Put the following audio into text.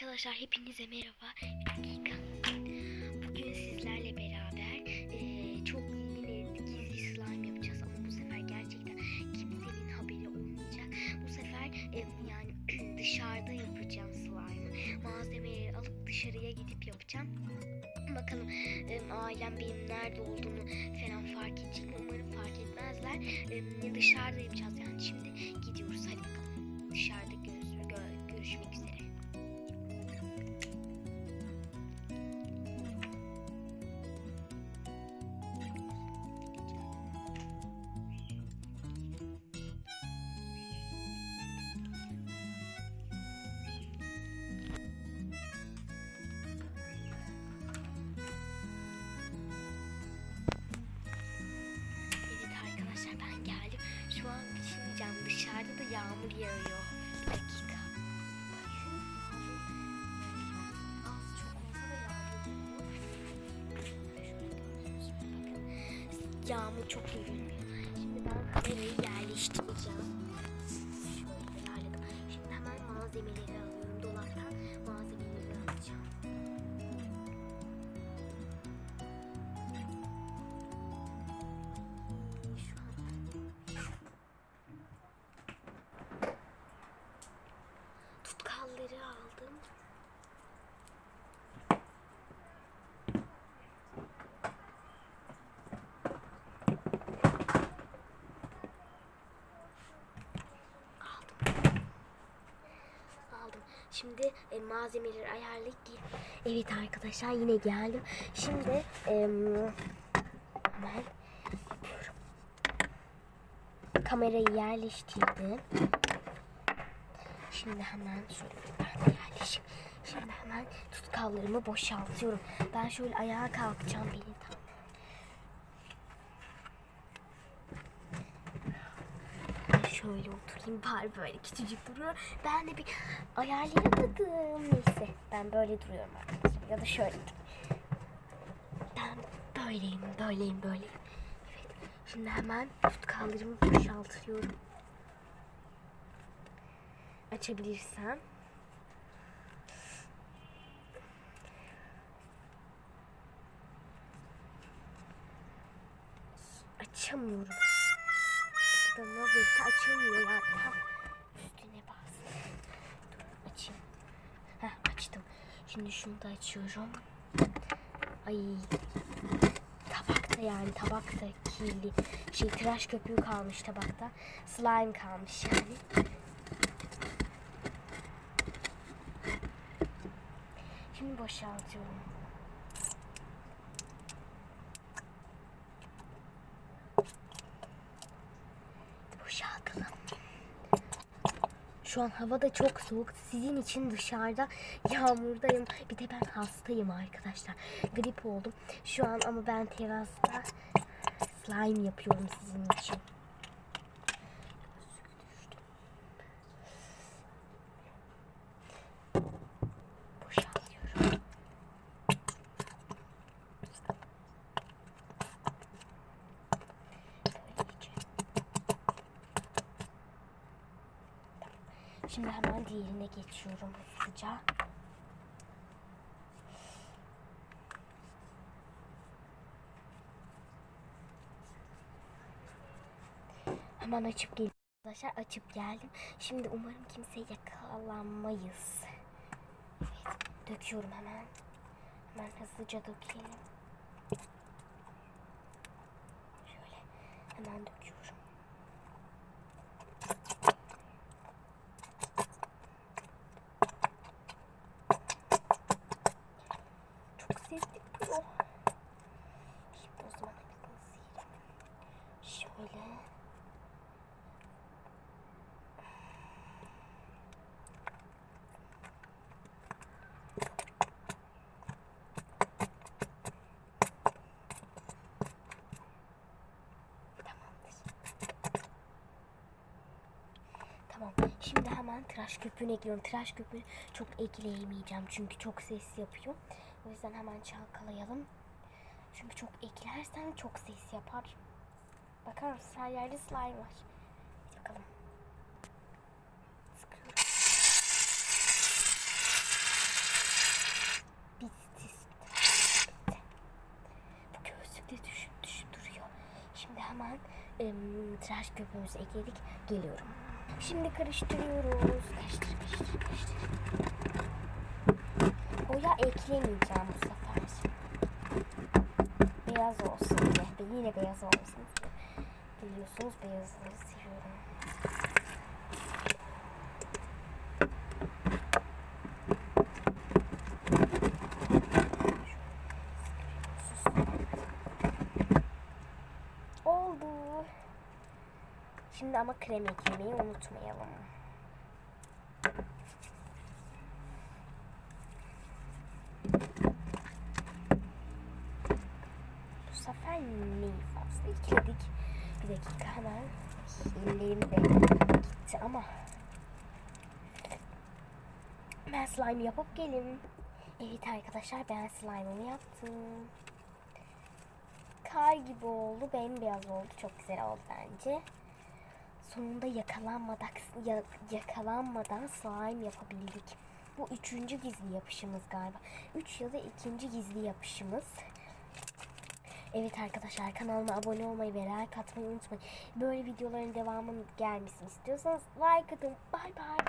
Arkadaşlar hepinize merhaba. Dakika. Bugün sizlerle beraber eee, çok yine gizli slime yapacağız ama bu sefer gerçekten kimsenin haberi olmayacak. Bu sefer em, yani dışarıda yapacağım slime'ı. Malzemeleri alıp dışarıya gidip yapacağım. Bakalım em, ailem benim nerede olduğunu falan fark edecek mi? Umarım fark etmezler. Em, dışarıda yapacağız yani şimdi gidiyoruz. Hadi bakalım. Dışarıda görüş- gö- görüşmek üzere. Yağmur yağıyor. Dakika. Yağmur çok görünüyor. Şimdi ben kamerayı yerleştireceğim. Şimdi e, malzemeleri ayarlayıp gel- Evet arkadaşlar yine geldim. Şimdi em, hemen yapıyorum. Kamerayı yerleştirdim. Şimdi hemen ben de yerleşim. Şimdi hemen tutkallarımı boşaltıyorum. Ben şöyle ayağa kalkacağım beni tam. Ben oturayım bari böyle küçücük duruyor. Ben de bir ayarlayamadım. Neyse ben böyle duruyorum arkadaşlar. Ya da şöyle. Ben böyleyim, böyleyim, böyleyim. Evet. Şimdi hemen tutkallarımı boşaltıyorum. Açabilirsem. Açamıyorum. Şurada Novelty açılmıyor ya. Tam üstüne bastım. Dur açayım. Heh açtım. Şimdi şunu da açıyorum. Ay tabakta yani tabakta kirli. Şey tıraş köpüğü kalmış tabakta. Slime kalmış yani. Şimdi boşaltıyorum. Şu an hava da çok soğuk. Sizin için dışarıda yağmurdayım. Bir de ben hastayım arkadaşlar. Grip oldum. Şu an ama ben terasta slime yapıyorum sizin için. Boşaltıyorum. Böylece. Şimdi hemen diğerine geçiyorum hızlıca. Hemen açıp geldim. Arkadaşlar açıp geldim. Şimdi umarım kimse yakalanmayız. Evet, döküyorum hemen. Hemen hızlıca dökelim. Şöyle hemen döküyorum. Sesli bu. Şimdi o zaman. Şöyle. Şimdi hemen tıraş köpüğünü ekliyorum. Tıraş köpüğünü çok ekleyemeyeceğim çünkü çok ses yapıyor. O yüzden hemen çalkalayalım. Çünkü çok eklersen çok ses yapar. Bakar mısın? Her yerde slime var. Hadi bakalım. Bitti. Bitti. Bu gözlük de düşüp düşüp duruyor. Şimdi hemen ım, tıraş köpüğümüzü ekledik. Geliyorum. Şimdi karıştırıyoruz. Karıştır, karıştır, karıştır. Eklemeyeceğim bu sefer. Beyaz olsun diye. Yine beyaz olmasın. Biliyorsunuz beyazları seviyorum. Oldu. Şimdi ama krem eklemeyi unutmayalım. Neyi fazla ekledik? Bir dakika hemen ellerim de gitti ama ben slime yapıp geleyim. Evet arkadaşlar ben slime'ımı yaptım. Kar gibi oldu, bembeyaz oldu. Çok güzel oldu bence. Sonunda yakalanmadan, ya- yakalanmadan slime yapabildik. Bu üçüncü gizli yapışımız galiba. Üç ya da ikinci gizli yapışımız. Evet arkadaşlar kanalıma abone olmayı ve like atmayı unutmayın. Böyle videoların devamının gelmesini istiyorsanız like atın. Bay bay.